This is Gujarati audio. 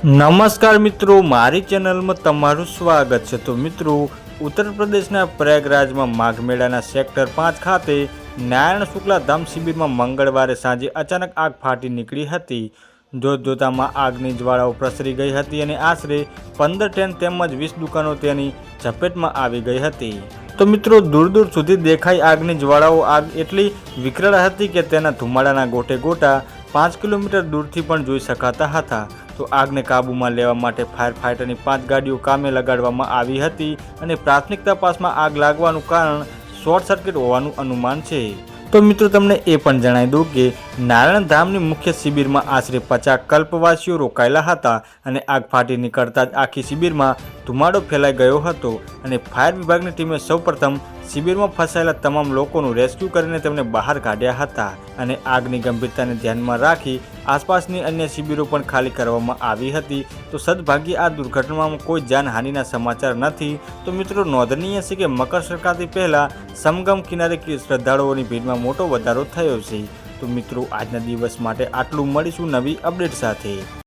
નમસ્કાર મિત્રો, મારી ચેનલમાં તમારું સ્વાગત છે. તો મિત્રો, ઉત્તર પ્રદેશના પ્રયાગરાજમાં માઘ મેળાના સેક્ટર પાંચ ખાતે નારાયણ શુક્લા ધામ શિબિરમાં મંગળવારે સાંજે અચાનક આગ ફાટી નીકળી હતી. જોત જોતામાં આગની જ્વાળાઓ પ્રસરી ગઈ હતી અને આશરે પંદર ટેન તેમજ વીસ દુકાનો તેની ઝપેટમાં આવી ગઈ હતી. તો મિત્રો, દૂર દૂર સુધી દેખાઈ આગની જ્વાળાઓ, આગ એટલી વિકરાળ હતી કે તેના ધુમાડાના ગોટે ગોટા પાંચ કિલોમીટર દૂરથી પણ જોઈ શકાતા હતા. તો આગને કાબૂમાં લેવા માટે ફાયર ફાઇટરની પાંચ ગાડીઓ કામે લગાડવામાં આવી હતી અને પ્રાથમિક તપાસમાં આગ લાગવાનું કારણ શોર્ટ સર્કિટ હોવાનું અનુમાન છે. તો મિત્રો, તમને એ પણ જણાવી દઉં કે નારાયણ ધામની મુખ્ય શિબિરમાં આશરે પચાસ કલ્પવાસીઓ રોકાયેલા હતા અને આગ ફાટી નીકળતા જ આખી શિબિરમાં ધુમાડો ફેલાઈ ગયો હતો અને ફાયર વિભાગની ટીમે સૌપ્રથમ શિબિરમાં ફસાયેલા તમામ લોકોનું રેસ્ક્યુ કરીને તેમને બહાર કાઢ્યા હતા અને આગની ગંભીરતાને ધ્યાનમાં રાખી આસપાસની અન્ય શિબિરો પણ ખાલી કરવામાં આવી હતી. તો સદભાગ્યે આ દુર્ઘટનામાં કોઈ જાનહાનિના સમાચાર નથી. તો મિત્રો, નોંધનીય છે કે મકર સંક્રાંતિ પહેલાં સમગમ કિનારે શ્રદ્ધાળુઓની ભીડમાં મોટો વધારો થયો છે. તો મિત્રો આજના દિવસ માટે આટલું મળીશું નવી અપડેટ સાથે.